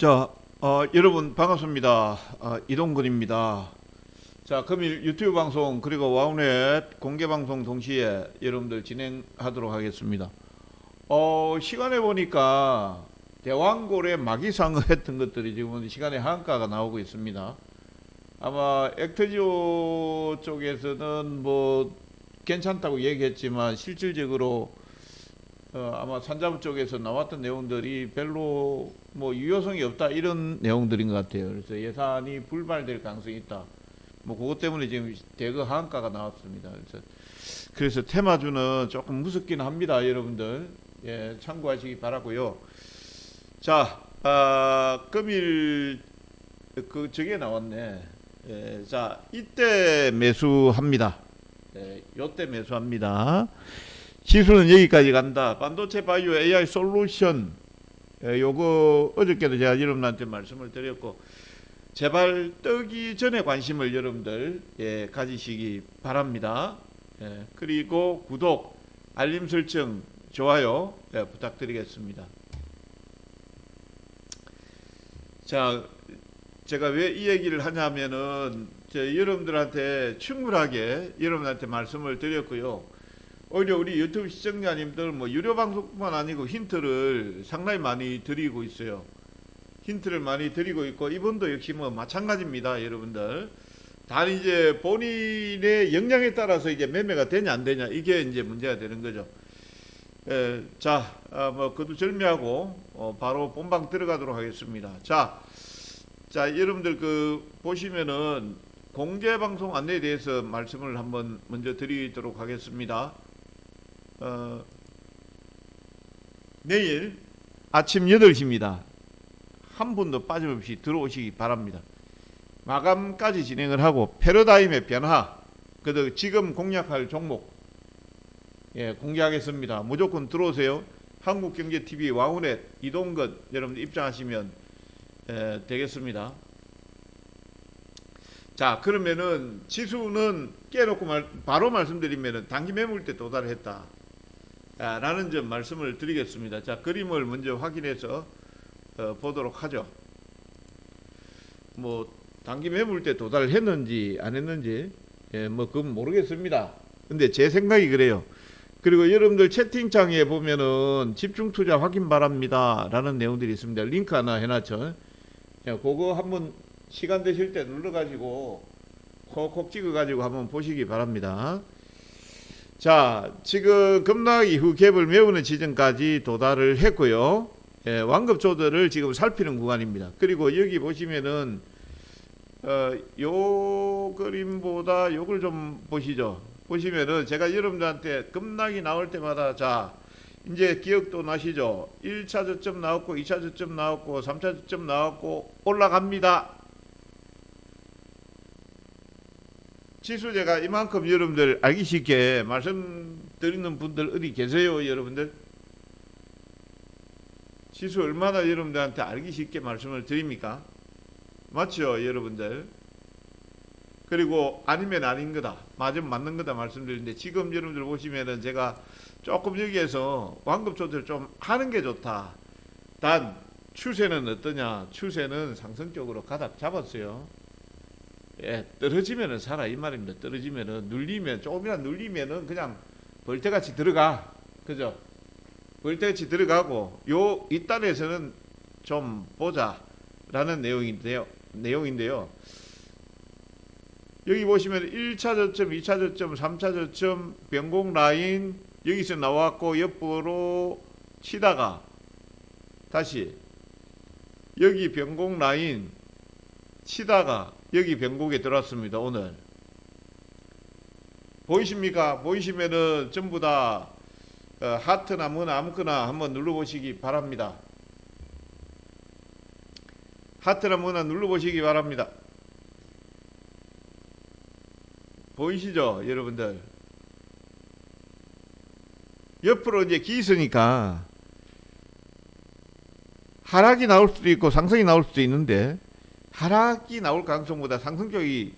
자, 어, 여러분 반갑습니다. 어, 이동근입니다. 자, 금일 유튜브 방송 그리고 와우넷 공개 방송 동시에 여러분들 진행하도록 하겠습니다. 어, 시간에 보니까 대왕골의 마기상어 했던 것들이 지금 시간에 한가가 나오고 있습니다. 아마 액터지오 쪽에서는 뭐 괜찮다고 얘기했지만 실질적으로 어, 아마 산자부 쪽에서 나왔던 내용들이 별로 뭐 유효성이 없다 이런 내용들인 것 같아요. 그래서 예산이 불발될 가능성이 있다. 뭐 그것 때문에 지금 대거 하한가가 나왔습니다. 그래서 그래서 테마주는 조금 무섭긴 합니다, 여러분들. 예, 참고하시기 바라고요. 자, 아, 금일 그 저게 나왔네. 예, 자, 이때 매수합니다. 예, 요때 매수합니다. 지수는 여기까지 간다. 반도체 바이오 AI 솔루션 예, 요거 어저께도 제가 여러분한테 말씀을 드렸고 제발 뜨기 전에 관심을 여러분들 예, 가지시기 바랍니다. 예, 그리고 구독, 알림 설정, 좋아요 예, 부탁드리겠습니다. 자, 제가 왜 이 얘기를 하냐면은 제 여러분들한테 충분하게 여러분한테 말씀을 드렸고요. 오히려 우리 유튜브 시청자님들 뭐 유료 방송뿐만 아니고 힌트를 상당히 많이 드리고 있어요. 힌트를 많이 드리고 있고 이분도 역시 뭐 마찬가지입니다, 여러분들. 단 이제 본인의 역량에 따라서 이게 매매가 되냐 안 되냐 이게 이제 문제가 되는 거죠. 에, 자, 아, 뭐 그도 절미하고 어, 바로 본방 들어가도록 하겠습니다. 자, 자 여러분들 그 보시면은 공개 방송 안내에 대해서 말씀을 한번 먼저 드리도록 하겠습니다. 어, 내일 아침 8시입니다. 한 분도 빠짐없이 들어오시기 바랍니다. 마감까지 진행을 하고 패러다임의 변화, 그 지금 공략할 종목 예, 공개하겠습니다. 무조건 들어오세요. 한국경제TV 와우넷 이동근 여러분들 입장하시면 에, 되겠습니다. 자 그러면은 지수는 깨놓고 말, 바로 말씀드리면은 단기 매물대 도달했다. 아, 라는 점 말씀을 드리겠습니다. 자 그림을 먼저 확인해서 어, 보도록 하죠. 뭐 단기 매물대 도달했는지 안 했는지 예, 뭐 그건 모르겠습니다. 근데 제 생각이 그래요. 그리고 여러분들 채팅창에 보면은 집중 투자 확인 바랍니다. 라는 내용들이 있습니다. 링크 하나 해놨죠. 자, 그거 한번 시간 되실 때 눌러가지고 콕콕 찍어가지고 한번 보시기 바랍니다. 자, 지금 급락 이후 갭을 메우는 지점까지 도달을 했고요. 예, 완급 조절을 지금 살피는 구간입니다. 그리고 여기 보시면은 어, 요 그림보다 요걸 좀 보시죠. 보시면은 제가 여러분들한테 급락이 나올 때마다 자 이제 기억도 나시죠? 1차 저점 나왔고 2차 저점 나왔고 3차 저점 나왔고 올라갑니다. 지수 제가 이만큼 여러분들 알기 쉽게 말씀드리는 분들 어디 계세요 여러분들? 지수 얼마나 여러분들한테 알기 쉽게 말씀을 드립니까? 맞죠 여러분들? 그리고 아니면 아닌 거다. 맞으면 맞는 거다 말씀드리는데 지금 여러분들 보시면은 제가 조금 여기에서 완급 조절 좀 하는 게 좋다. 단 추세는 어떠냐? 추세는 상승적으로 가닥 잡았어요. 예, 떨어지면은 살아 이 말입니다. 떨어지면은 눌리면 조금이나 눌리면은 그냥 벌떼같이 들어가. 그죠? 벌떼같이 들어가고 요 이단에서는 좀 보자라는 내용인데요. 내용인데요. 여기 보시면 1차 저점, 2차 저점, 3차 저점 변공 라인 여기서 나왔고 옆으로 치다가 다시 여기 변공 라인 치다가 여기 변곡에 들어왔습니다. 오늘 보이십니까? 보이시면은 전부 다 어, 하트나 뭐나 아무거나 한번 눌러보시기 바랍니다. 하트나 뭐나 눌러보시기 바랍니다. 보이시죠, 여러분들? 옆으로 이제 기 있으니까 하락이 나올 수도 있고 상승이 나올 수도 있는데 하락이 나올 가능성보다 상승 쪽이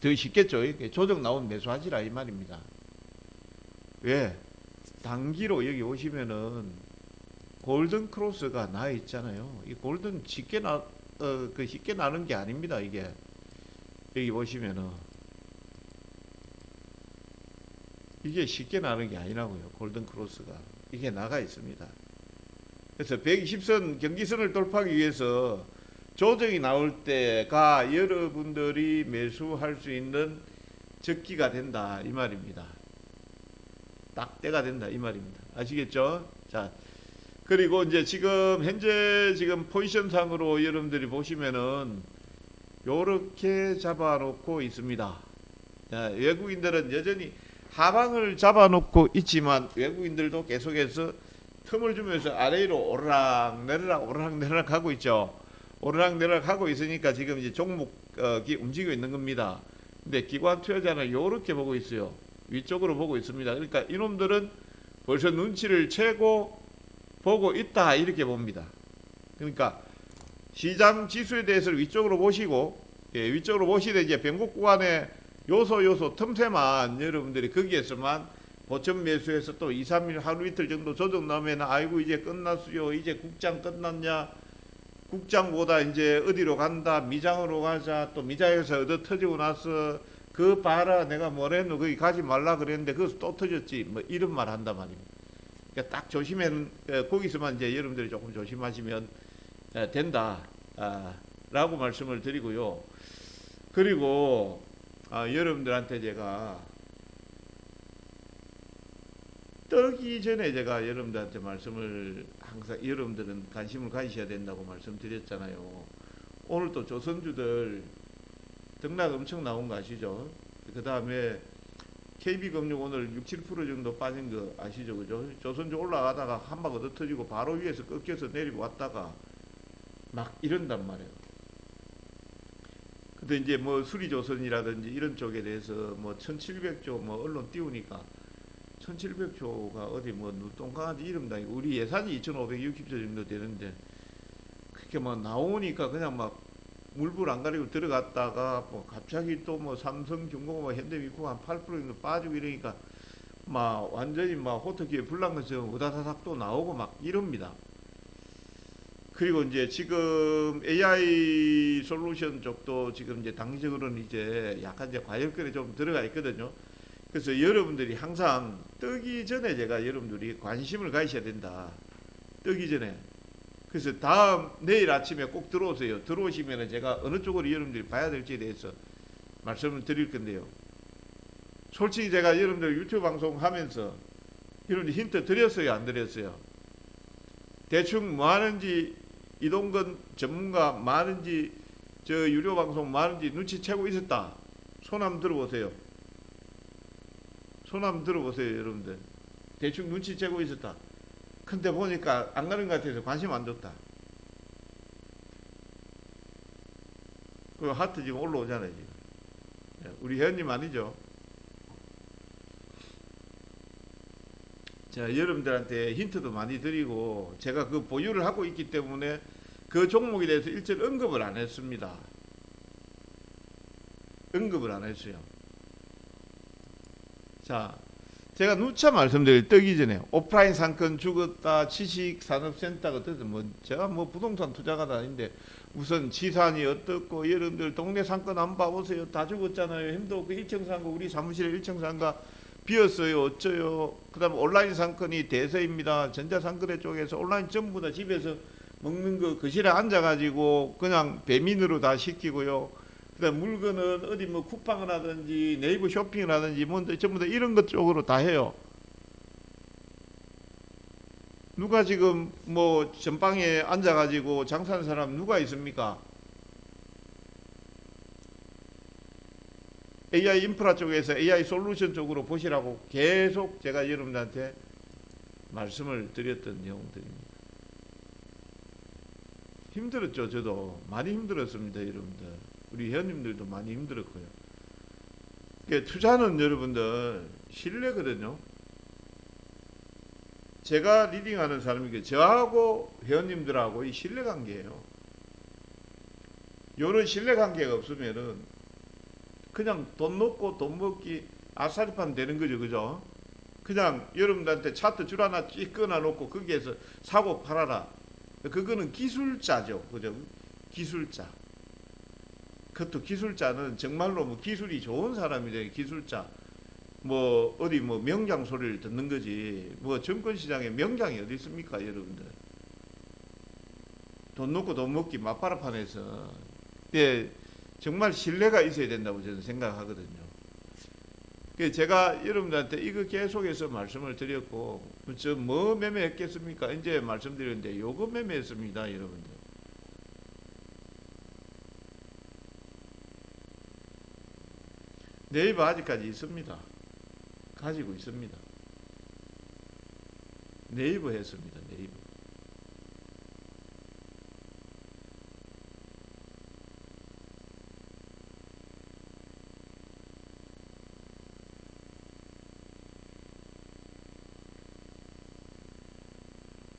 더 쉽겠죠. 이렇게 조정 나온 매수하지라 이 말입니다. 왜? 단기로 여기 오시면은 골든 크로스가 나 있잖아요. 이 골든 쉽게 나, 어, 그 쉽게 나는 게 아닙니다. 이게 여기 보시면은 이게 쉽게 나는 게 아니라고요. 골든 크로스가 이게 나가 있습니다. 그래서 120선 경기선을 돌파하기 위해서 조정이 나올 때가 여러분들이 매수할 수 있는 적기가 된다 이 말입니다. 딱 때가 된다 이 말입니다. 아시겠죠? 자 그리고 이제 지금 현재 지금 포지션 상으로 여러분들이 보시면은 요렇게 잡아놓고 있습니다. 자, 외국인들은 여전히 하방을 잡아놓고 있지만 외국인들도 계속해서 틈을 주면서 아래로 오르락 내리락 오르락 내리락 하고 있죠. 오르락 내리락 하고 있으니까 지금 이제 종목이 움직이고 있는 겁니다. 근데 기관 투자자는 요렇게 보고 있어요. 위쪽으로 보고 있습니다. 그러니까 이놈들은 벌써 눈치를 채고 보고 있다 이렇게 봅니다. 그러니까 시장 지수에 대해서 위쪽으로 보시고 예, 위쪽으로 보시되 이제 변곡 구간의 요소 요소 틈새만 여러분들이 거기에서만 고점 매수해서 또 2, 3일 하루 이틀 정도 조정 나면 아이고 이제 끝났어요. 이제 국장 끝났냐? 국장보다 이제 어디로 간다? 미장으로 가자. 또 미장에서 얻어 터지고 나서 그 봐라 내가 뭐랬노 거기 가지 말라 그랬는데 거기서 또 터졌지. 뭐 이런 말 한단 말입니다. 그러니까 딱 조심하면 에, 거기서만 이제 여러분들이 조금 조심하시면 에, 된다. 아, 라고 말씀을 드리고요. 그리고 아, 여러분들한테 제가 뜨기 전에 제가 여러분들한테 말씀을 항상 여러분들은 관심을 가지셔야 된다고 말씀드렸잖아요. 오늘 또 조선주들 등락 엄청 나온 거 아시죠? 그 다음에 KB금융 오늘 6, 7% 정도 빠진 거 아시죠? 그죠? 조선주 올라가다가 한방 얻어 터지고 바로 위에서 꺾여서 내리고 왔다가 막 이런단 말이에요. 근데 이제 뭐 수리조선이라든지 이런 쪽에 대해서 뭐 1700조 뭐 언론 띄우니까 1700조가 어디 뭐 눈동강아지 이름도 아니고 우리 예산이 2560조 정도 되는데 그렇게 막 나오니까 그냥 막 물불 안 가리고 들어갔다가 뭐 갑자기 또 뭐 삼성 중공업 뭐 현대미국 한8% 정도 빠지고 이러니까 막 완전히 막 호떡기에 불난 것처럼 우다다닥 또 나오고 막 이럽니다. 그리고 이제 지금 AI 솔루션 쪽도 지금 이제 당시적으로는 이제 약간 이제 과열권에 좀 들어가 있거든요. 그래서 여러분들이 항상 뜨기 전에 제가 여러분들이 관심을 가지셔야 된다. 뜨기 전에. 그래서 다음 내일 아침에 꼭 들어오세요. 들어오시면은 제가 어느 쪽으로 여러분들이 봐야 될지에 대해서 말씀을 드릴 건데요. 솔직히 제가 여러분들 유튜브 방송 하면서 여러분들 힌트 드렸어요, 안 드렸어요? 대충 뭐 하는지 이동건 전문가 많은지 저 유료 방송 많은지 눈치채고 있었다. 손 한번 들어보세요. 손 한번 들어보세요, 여러분들. 대충 눈치채고 있었다. 근데 보니까 안 가는 것 같아서 관심 안 줬다. 그 하트 지금 올라오잖아요, 지금. 예, 우리 회원님 아니죠? 자, 여러분들한테 힌트도 많이 드리고 제가 그 보유를 하고 있기 때문에 그 종목에 대해서 일절 언급을 안 했습니다. 언급을 안 했어요. 자, 제가 누차 말씀드릴 뜨기 전에 오프라인 상권 죽었다, 지식 산업센터가 어떻든 뭐 제가 뭐 부동산 투자가도 아닌데 우선 지산이 어떻고 여러분들 동네 상권 안 봐보세요. 다 죽었잖아요. 힘도 그 1층 상가 우리 사무실에 1층 상가 비었어요. 어쩌요. 그다음 온라인 상권이 대세입니다. 전자 상거래 쪽에서 온라인 전부 다 집에서 먹는 거 거실에 앉아가지고 그냥 배민으로 다 시키고요. 그다음 물건은 어디 뭐 쿠팡을 하든지 네이버 쇼핑을 하든지 뭐 전부 다 이런 것 쪽으로 다 해요. 누가 지금 뭐 전방에 앉아가지고 장사하는 사람 누가 있습니까? AI 인프라 쪽에서 AI 솔루션 쪽으로 보시라고 계속 제가 여러분들한테 말씀을 드렸던 내용들입니다. 힘들었죠, 저도 많이 힘들었습니다, 여러분들. 우리 회원님들도 많이 힘들었고요. 그러니까 투자는 여러분들 신뢰거든요. 제가 리딩하는 사람이게 저하고 회원님들하고 이 신뢰 관계예요. 이런 신뢰 관계가 없으면은 그냥 돈 넣고 돈 먹기 아사리판 되는 거죠, 그죠? 그냥 여러분들한테 차트 줄 하나 찍 끊어 놓고 거기에서 사고 팔아라. 그거는 기술자죠. 그죠? 기술자. 그것도 기술자는 정말로 뭐 기술이 좋은 사람이래 기술자. 뭐 어디 뭐 명장 소리를 듣는 거지. 뭐 증권 시장에 명장이 어디 있습니까, 여러분들? 돈 넣고 돈 먹기 맞바라판에서 예, 정말 신뢰가 있어야 된다고 저는 생각하거든요. 그 제가 여러분들한테 이거 계속해서 말씀을 드렸고 저뭐 매매했겠습니까? 이제 말씀드렸는데 요거 매매했습니다, 여러분들. 네이버 아직까지 있습니다. 가지고 있습니다. 네이버 했습니다. 네이버.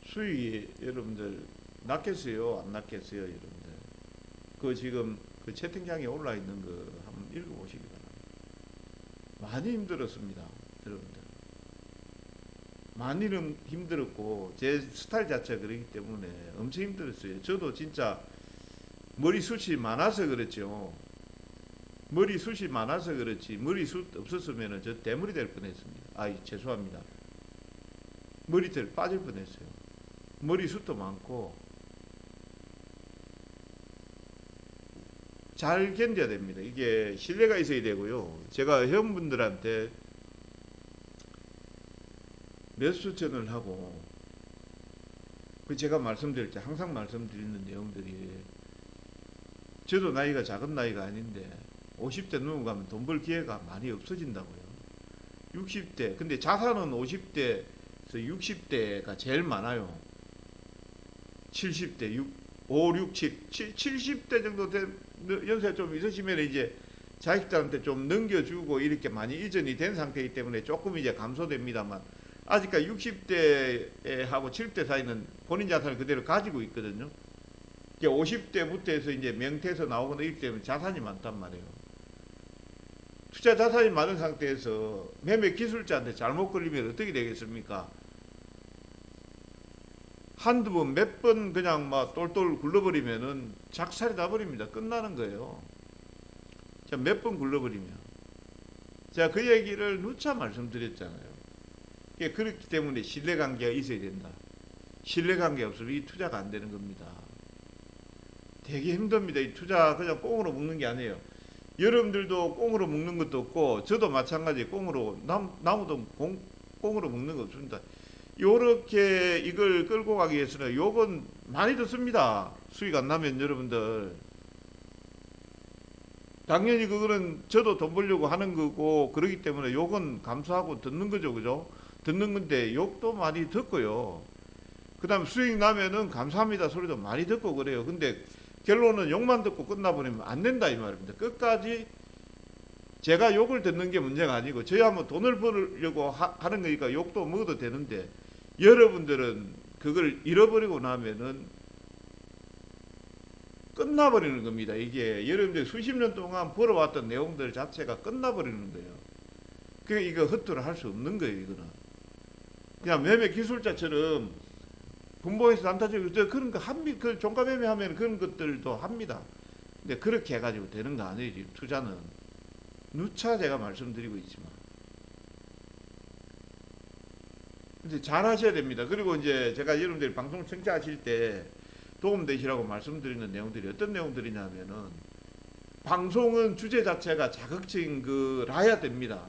수익이 여러분들 낮겠어요? 안 낮겠어요? 여러분들? 그 지금 그 채팅창에 올라 있는 거 한번 읽어보시기 바랍니다. 많이 힘들었습니다. 여러분들. 많이는 힘들었고 제 스타일 자체가 그렇기 때문에 엄청 힘들었어요. 저도 진짜 머리숱이 많아서 그렇죠. 머리숱이 많아서 그렇지 머리숱 없었으면 저 대물이 될 뻔했습니다. 아 죄송합니다. 머리털 빠질 뻔했어요. 머리숱도 많고 잘 견뎌야 됩니다. 이게 신뢰가 있어야 되고요. 제가 회원분들한테 매수천을 하고 그 제가 말씀드릴 때 항상 말씀드리는 내용들이 저도 나이가 작은 나이가 아닌데 50대 넘어가면 돈 벌 기회가 많이 없어진다고요. 60대 근데 자산은 50대에서 60대가 제일 많아요. 70대 6, 5, 6, 7, 7 70대 정도 된 연세 좀 있으시면 이제 자식들한테 좀 넘겨주고 이렇게 많이 이전이 된 상태이기 때문에 조금 이제 감소됩니다만 아직까지 60대 하고 70대 사이는 본인 자산을 그대로 가지고 있거든요. 50대부터 해서 이제 명태에서 나오거나 이렇게 되면 자산이 많단 말이에요. 투자 자산이 많은 상태에서 매매 기술자한테 잘못 걸리면 어떻게 되겠습니까? 한두 번, 몇 번 그냥 막 똘똘 굴러버리면은 작살이 나버립니다. 끝나는 거예요. 자, 몇 번 굴러버리면. 제가 그 얘기를 누차 말씀드렸잖아요. 예, 그렇기 때문에 신뢰관계가 있어야 된다. 신뢰관계 없으면 이 투자가 안 되는 겁니다. 되게 힘듭니다. 이 투자 그냥 꽁으로 먹는 게 아니에요. 여러분들도 꽁으로 먹는 것도 없고 저도 마찬가지 꽁으로 남, 나무도 공, 꽁으로 먹는 거 없습니다. 요렇게 이걸 끌고 가기 위해서는 요건 많이 듣습니다. 수익 안 나면 여러분들 당연히 그거는 저도 돈 벌려고 하는 거고 그러기 때문에 욕은 감수하고 듣는 거죠, 그죠? 듣는 건데 욕도 많이 듣고요. 그 다음 수익 나면은 감사합니다 소리도 많이 듣고 그래요. 근데 결론은 욕만 듣고 끝나버리면 안 된다 이 말입니다. 끝까지 제가 욕을 듣는 게 문제가 아니고 저야 뭐 돈을 벌려고 하, 하는 거니까 욕도 먹어도 되는데 여러분들은 그걸 잃어버리고 나면은 끝나버리는 겁니다. 이게 여러분들 수십 년 동안 벌어왔던 내용들 자체가 끝나버리는 거예요. 그 이거 헛투를 할 수 없는 거예요. 이거는 그냥 매매 기술자처럼 분봉에서 단타적으로 저 그런 거 합니다. 그 종가 매매하면 그런 것들도 합니다. 근데 그렇게 해가지고 되는 거 아니에요. 투자는 누차 제가 말씀드리고 있지만. 근데 잘 하셔야 됩니다. 그리고 이제 제가 여러분들이 방송 청취하실 때 도움되시라고 말씀드리는 내용들이 어떤 내용들이냐면은 방송은 주제 자체가 자극적인 거라야 됩니다.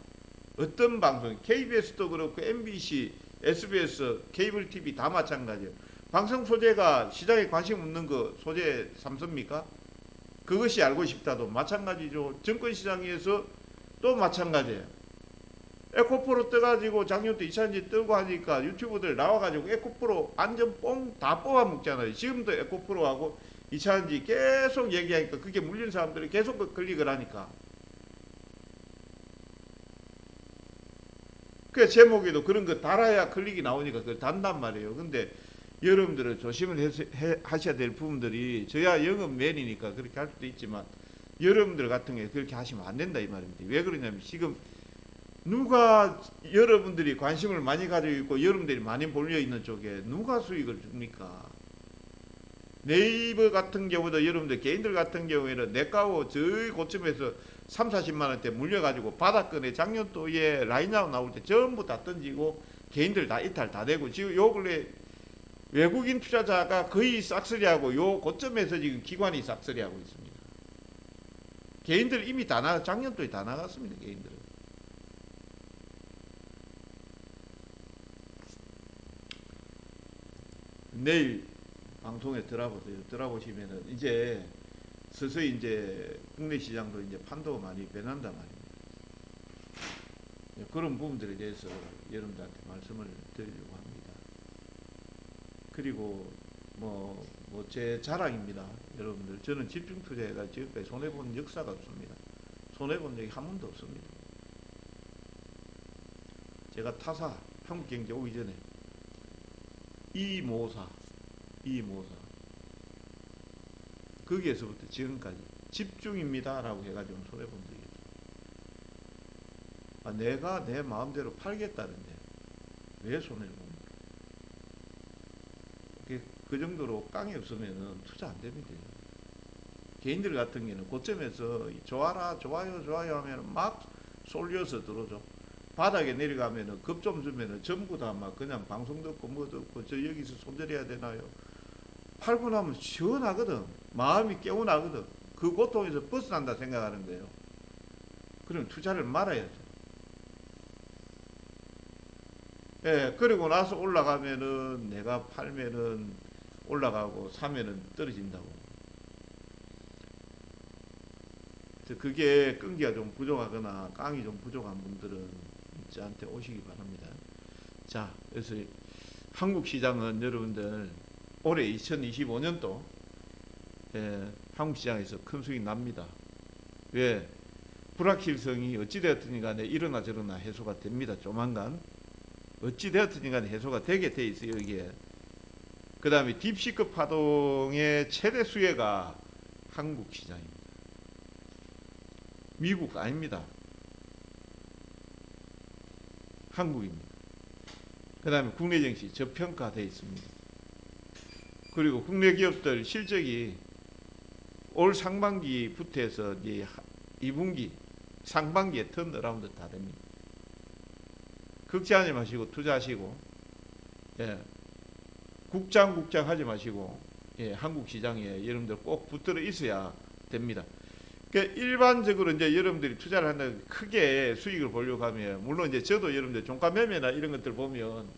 어떤 방송, KBS도 그렇고 MBC, SBS, 케이블 TV 다 마찬가지예요. 방송 소재가 시장에 관심 없는 거 소재 삼습니까? 그것이 알고 싶다도 마찬가지죠. 증권 시장에서 또 마찬가지예요. 에코프로 떠가지고 작년부터 이차전지 뜨고 하니까 유튜브들 나와가지고 에코프로 완전 뽕 다 뽑아 먹잖아요. 지금도 에코프로하고 이차전지 계속 얘기하니까 그게 물린 사람들이 계속 클릭을 하니까. 그 제목에도 그런 거 달아야 클릭이 나오니까 그걸 단단 말이에요. 근데 여러분들은 조심을 해서- 해- 하셔야 될 부분들이 저야 영업맨이니까 그렇게 할 수도 있지만 여러분들 같은 경우에 그렇게 하시면 안 된다 이 말입니다. 왜 그러냐면 지금 누가 여러분들이 관심을 많이 가지고 있고 여러분들이 많이 몰려 있는 쪽에 누가 수익을 줍니까? 네이버 같은 경우도 여러분들 개인들 같은 경우에는 내가고 저희 고점에서 3, 40만 원대 물려가지고 바닥권에 작년 도에 라인아웃 나올 때 전부 다 던지고 개인들 다 이탈 다 되고 지금 요 근래 외국인 투자자가 거의 싹쓸이하고 요 고점에서 지금 기관이 싹쓸이하고 있습니다. 개인들 이미 다 나, 작년도에 다 나갔습니다. 개인들은. 내일 방송에 들어보세요. 들어보시면은 이제 서서히 이제 국내 시장도 이제 판도가 많이 변한단 말입니다. 예, 그런 부분들에 대해서 여러분들한테 말씀을 드리려고 합니다. 그리고 뭐, 뭐 제 자랑입니다. 여러분들. 저는 집중 투자해가 지금까지 손해 본 역사가 없습니다. 손해 본 적이 한 번도 없습니다. 제가 타사, 한국경제 오기 전에 이 모사, 이 모사. 거기에서부터 지금까지 집중입니다라고 해가지고 손해 본 적이 없어요. 아, 내가 내 마음대로 팔겠다는데 왜 손해를 봅니까? 그, 그 정도로 깡이 없으면 투자 안 됩니다. 개인들 같은 경우는 고점에서 좋아라 좋아요 좋아요 하면 막 쏠려서 들어오죠. 바닥에 내려가면은 급 좀 주면은 전부 다 막 그냥 방송 듣고 뭐 듣고 저 여기서 손절해야 되나요? 팔고 나면 시원하거든. 마음이 깨어나거든. 그 고통에서 벗어난다 생각하는 거예요. 그럼 투자를 말아야죠. 예, 그리고 나서 올라가면은 내가 팔면은 올라가고 사면은 떨어진다고. 그게 끈기가 좀 부족하거나 깡이 좀 부족한 분들은 저한테 오시기 바랍니다. 자, 그래서 한국 시장은 여러분들 올해 2025년도 예, 한국 시장에서 큰 수익 납니다. 왜? 불확실성이 어찌되었든 간에 이러나 저러나 해소가 됩니다. 조만간. 어찌되었든 간에 해소가 되게 돼 있어요. 여기에. 그 다음에 딥시크 파동의 최대 수혜가 한국 시장입니다. 미국 아닙니다. 한국입니다. 그 다음에 국내 증시 저평가되어 있습니다. 그리고 국내 기업들 실적이 올 상반기부터 해서 이제 2분기 상반기에 턴어라운드 다 됩니다. 걱정하지 마시고 투자하시고 예. 국장 국장 하지 마시고 예, 한국 시장에 여러분들 꼭 붙들어 있어야 됩니다. 그러니까 일반적으로 이제 여러분들이 투자를 한다고 크게 수익을 보려고 하면 물론 이제 저도 여러분들 종가 매매나 이런 것들 보면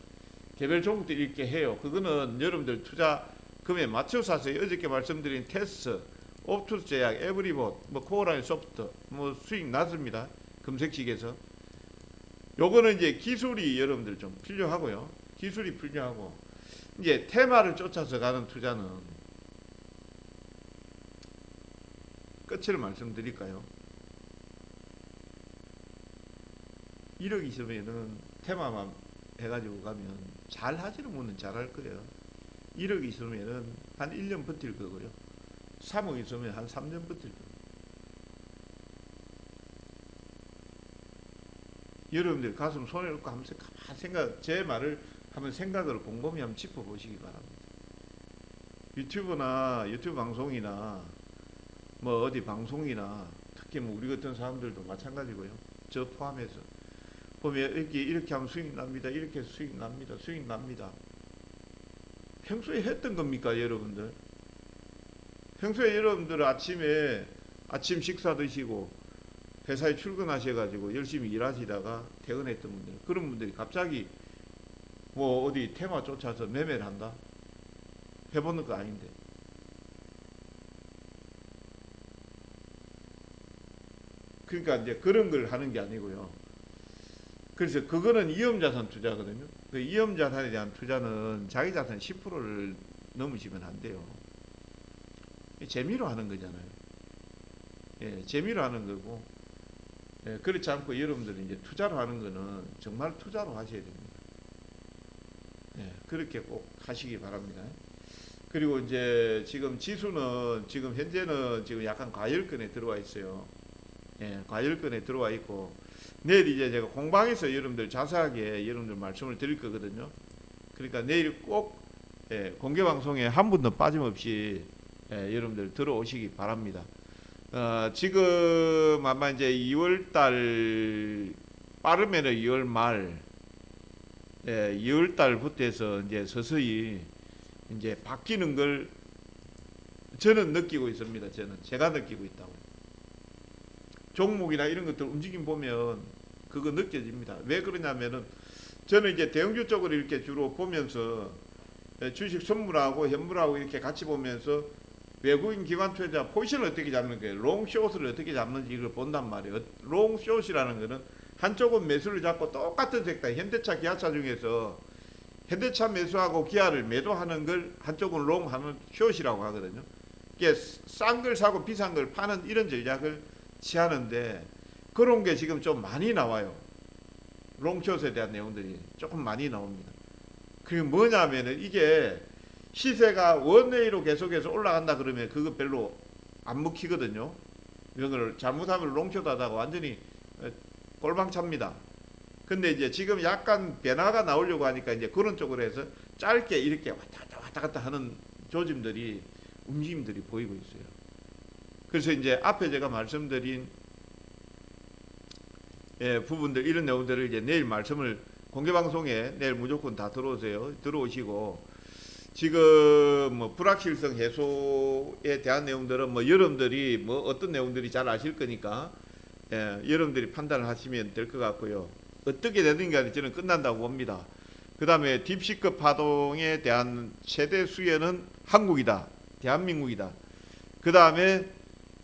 개별 종목들 이렇게 해요. 그거는 여러분들 투자 금에 맞춰서 하세요. 어저께 말씀드린 테스트, 옵투스 제약, 에브리봇, 뭐 코어라인 소프트 뭐 수익 났습니다. 금색식에서 요거는 이제 기술이 여러분들 좀 필요하고요. 기술이 필요하고 이제 테마를 쫓아서 가는 투자는 끝을 말씀드릴까요? 1억 있으면은 테마만 해가지고 가면 잘 하지는 못은 잘할 거예요. 1억 있으면은 한 1년 버틸 거고요. 3억 있으면 한 3년 버틸 거예요. 여러분들 가슴 손에 놓고 한번 가만 생각, 제 말을 한번 생각을 곰곰이 한번 짚어보시기 바랍니다. 유튜브나 유튜브 방송이나 뭐 어디 방송이나 특히 뭐 우리 같은 사람들도 마찬가지고요. 저 포함해서 보면 이렇게 이렇게 하면 수익 납니다. 이렇게 수익 납니다. 수익 납니다. 평소에 했던 겁니까, 여러분들? 평소에 여러분들 아침에 아침 식사 드시고 회사에 출근하셔가지고 열심히 일하시다가 퇴근했던 분들 그런 분들이 갑자기 뭐 어디 테마 쫓아서 매매를 한다 해보는 거 아닌데 그러니까 이제 그런 걸 하는 게 아니고요. 그래서 그거는 위험자산 투자거든요. 그 위험자산에 대한 투자는 자기 자산 10%를 넘으시면 안 돼요. 재미로 하는 거잖아요. 예, 재미로 하는 거고, 예, 그렇지 않고 여러분들이 이제 투자로 하는 거는 정말 투자로 하셔야 됩니다. 예, 그렇게 꼭 하시기 바랍니다. 그리고 이제 지금 지수는 지금 현재는 지금 약간 과열권에 들어와 있어요. 예, 과열권에 들어와 있고 내일 이제 제가 공방에서 여러분들 자세하게 여러분들 말씀을 드릴 거거든요. 그러니까 내일 꼭 예, 공개 방송에 한 분도 빠짐없이 예, 여러분들 들어오시기 바랍니다. 어, 지금 아마 이제 2월 달 빠르면은 2월 말 예, 2월 달부터 해서 이제 서서히 이제 바뀌는 걸 저는 느끼고 있습니다. 저는 제가 느끼고 있다고. 종목이나 이런 것들 움직임 보면 그거 느껴집니다. 왜 그러냐면은 저는 이제 대형주 쪽을 이렇게 주로 보면서 예, 주식 선물하고 현물하고 이렇게 같이 보면서 외국인 기관 투자자 포지션을 어떻게 잡는 거예요. 롱 숏을 어떻게 잡는지 이걸 본단 말이에요. 롱 숏이라는 거는 한쪽은 매수를 잡고 똑같은 섹터 현대차 기아차 중에서 현대차 매수하고 기아를 매도하는 걸 한쪽은 롱 하는 숏이라고 하거든요. 이게 싼 걸 사고 비싼 걸 파는 이런 전략을 취하는데 그런 게 지금 좀 많이 나와요. 롱숏에 대한 내용들이 조금 많이 나옵니다. 그게 뭐냐면은 이게 시세가 원웨이로 계속해서 올라간다 그러면 그거 별로 안 먹히거든요. 걸 잘못하면 롱숏 하다가 완전히 어, 골방 찹니다. 근데 이제 지금 약간 변화가 나오려고 하니까 이제 그런 쪽으로 해서 짧게 이렇게 왔다 갔다 왔다 갔다 하는 조짐들이 움직임들이 보이고 있어요. 그래서 이제 앞에 제가 말씀드린 예, 부분들 이런 내용들을 이제 내일 말씀을 공개 방송에 내일 무조건 다 들어오세요. 들어오시고 지금 뭐 불확실성 해소에 대한 내용들은 뭐 여러분들이 뭐 어떤 내용들이 잘 아실 거니까 예, 여러분들이 판단을 하시면 될 것 같고요. 어떻게 간에 저는 끝난다고 봅니다. 그 다음에 딥시급 파동에 대한 최대 수혜는 한국이다. 대한민국이다. 그 다음에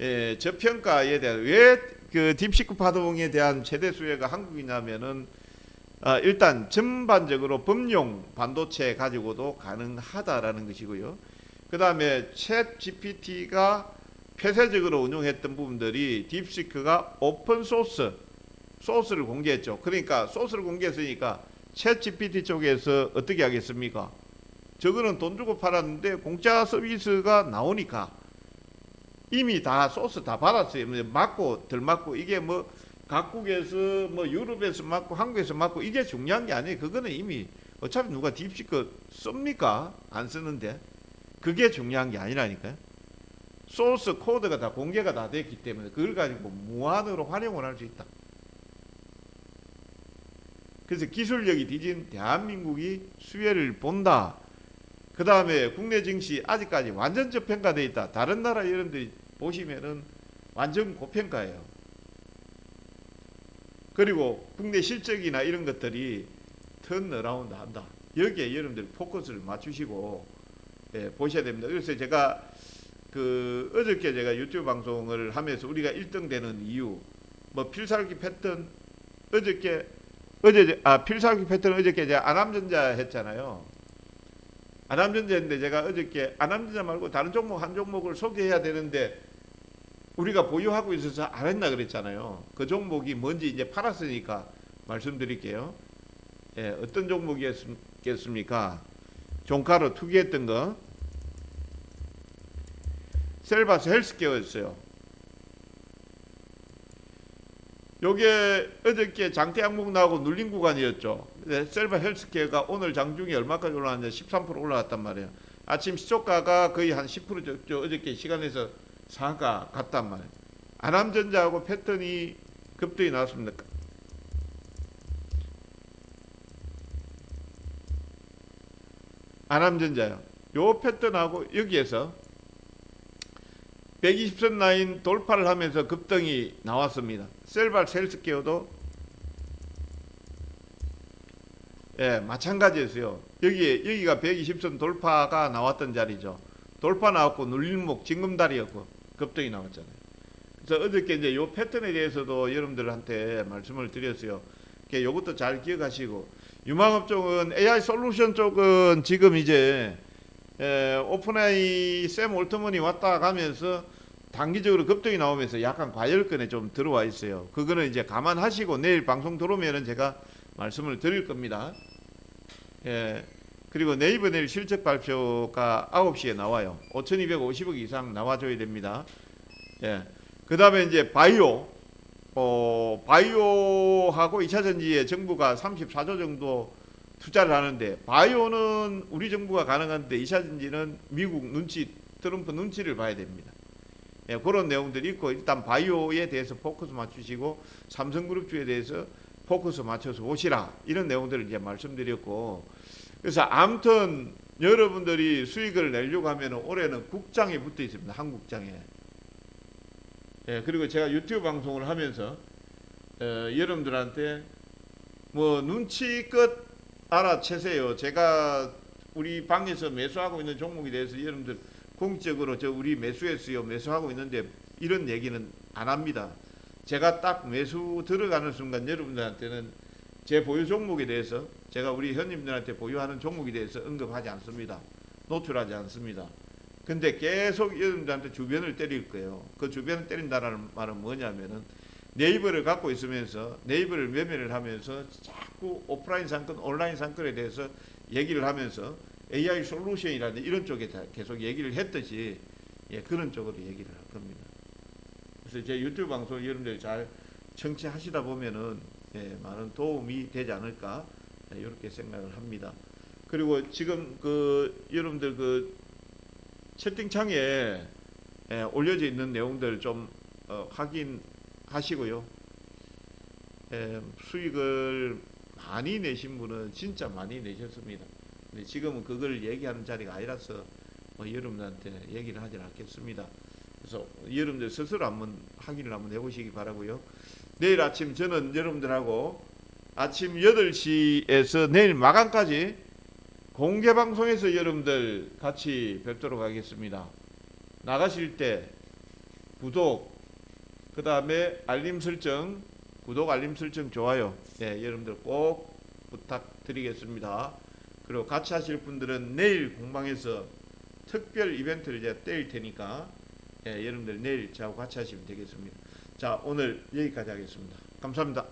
예, 저평가에 대한 왜 그 딥시급 파동에 대한 최대 수혜가 한국이냐면은 아, 일단 전반적으로 범용 반도체 가지고도 가능하다라는 것이고요. 그 다음에 챗 GPT가 폐쇄적으로 운용했던 부분들이 딥시크가 오픈 소스 소스를 공개했죠. 그러니까 소스를 공개했으니까 챗 GPT 쪽에서 어떻게 하겠습니까? 저거는 돈 주고 팔았는데 공짜 서비스가 나오니까 이미 다 소스 다 받았어요. 뭐 맞고 덜 맞고 이게 뭐 각국에서 뭐 유럽에서 맞고 한국에서 맞고 이게 중요한 게 아니에요. 그거는 이미 어차피 누가 딥시크 씁니까? 안 쓰는데 그게 중요한 게 아니라니까요. 소스 코드가 다 공개가 다 됐기 때문에 그걸 가지고 무한으로 활용을 할 수 있다. 그래서 기술력이 뒤진 대한민국이 수혜를 본다. 그 다음에 국내 증시 아직까지 완전 저평가돼 있다. 다른 나라 여러분들이 보시면은 완전 고평가예요. 그리고 국내 실적이나 이런 것들이 턴어라운드 한다. 여기에 여러분들 포커스를 맞추시고 예, 보셔야 됩니다. 그래서 제가 그 어저께 제가 유튜브 방송을 하면서 우리가 1등 되는 이유 뭐 필살기 패턴 어저께 어제 아 필살기 패턴 어저께 제가 안암전자 했잖아요. 안암전자인데 제가 어저께 안암전자 말고 다른 종목 한 종목을 소개해야 되는데 우리가 보유하고 있어서 안 했나 그랬잖아요. 그 종목이 뭔지 이제 팔았으니까 말씀드릴게요. 예, 어떤 종목이었겠습니까? 종가로 투기했던 거 셀바스 헬스케어였어요. 요게 어저께 장대 항목 나오고 눌린 구간이었죠. 근데 셀바 헬스케어가 오늘 장중에 얼마까지 올라왔는데 13% 올라갔단 말이에요. 아침 시초가가 거의 한 10% 저, 저 어저께 시간에서 상가 갔단 말이에요. 안암전자하고 패턴이 급등이 나왔습니다. 안암전자요. 요 패턴하고 여기에서 120선 라인 돌파를 하면서 급등이 나왔습니다. 셀발 셀스케어도 예, 마찬가지였어요. 여기 여기가 120선 돌파가 나왔던 자리죠. 돌파 나왔고 눌림목 징금다리였고 급등이 나왔잖아요. 그래서 어저께 이제 요 패턴에 대해서도 여러분들한테 말씀을 드렸어요. 이것도 잘 기억하시고 유망업 쪽은 AI 솔루션 쪽은 지금 이제 에, 오픈AI 샘 올트먼이 왔다 가면서 단기적으로 급등이 나오면서 약간 과열권에 좀 들어와 있어요. 그거는 이제 감안하시고 내일 방송 들어오면은 제가 말씀을 드릴 겁니다. 예. 그리고 네이버 내일 실적 발표가 9시에 나와요. 5,250억 이상 나와줘야 됩니다. 예. 그 다음에 이제 바이오. 어, 바이오하고 2차 전지에 정부가 34조 정도 투자를 하는데 바이오는 우리 정부가 가능한데 2차 전지는 미국 눈치 트럼프 눈치를 봐야 됩니다. 예, 그런 내용들이 있고 일단 바이오에 대해서 포커스 맞추시고 삼성그룹주에 대해서 포커스 맞춰서 오시라 이런 내용들을 이제 말씀드렸고 그래서 아무튼 여러분들이 수익을 내려고 하면 올해는 국장에 붙어 있습니다. 한국장에. 예, 그리고 제가 유튜브 방송을 하면서 어, 여러분들한테 뭐 눈치껏 알아채세요. 제가 우리 방에서 매수하고 있는 종목에 대해서 여러분들 공적으로 저 우리 매수했어요. 매수하고 있는데 이런 얘기는 안 합니다. 제가 딱 매수 들어가는 순간 여러분들한테는 제 보유 종목에 대해서 제가 우리 현님들한테 보유하는 종목에 대해서 언급하지 않습니다. 노출하지 않습니다. 근데 계속 여러분들한테 주변을 때릴 거예요. 그 주변을 때린다는 말은 뭐냐면은 네이버를 갖고 있으면서 네이버를 매매를 하면서 자꾸 오프라인 상권, 온라인 상권에 대해서 얘기를 하면서 AI 솔루션이라든지 이런 쪽에 다 계속 얘기를 했듯이 예, 그런 쪽으로 얘기를 할 겁니다. 그래서 제 유튜브 방송 여러분들 잘 청취하시다 보면은 예, 많은 도움이 되지 않을까 예, 이렇게 생각을 합니다. 그리고 지금 그 여러분들 그 채팅창에 예, 올려져 있는 내용들 좀 어, 확인하시고요. 예, 수익을 많이 내신 분은 진짜 많이 내셨습니다. 근데 지금은 그걸 얘기하는 자리가 아니라서 뭐 여러분들한테 얘기를 하진 않겠습니다. 그래서 여러분들 스스로 한번 확인을 한번 해보시기 바라고요. 내일 아침 저는 여러분들하고 아침 8시에서 내일 마감까지 공개 방송에서 여러분들 같이 뵙도록 하겠습니다. 나가실 때 구독, 그 다음에 알림 설정, 구독, 알림 설정, 좋아요. 예, 여러분들 꼭 부탁드리겠습니다. 그리고 같이 하실 분들은 내일 공방에서 특별 이벤트를 제가 떼일 테니까 예, 여러분들 내일 저하고 같이 하시면 되겠습니다. 자, 오늘 여기까지 하겠습니다. 감사합니다.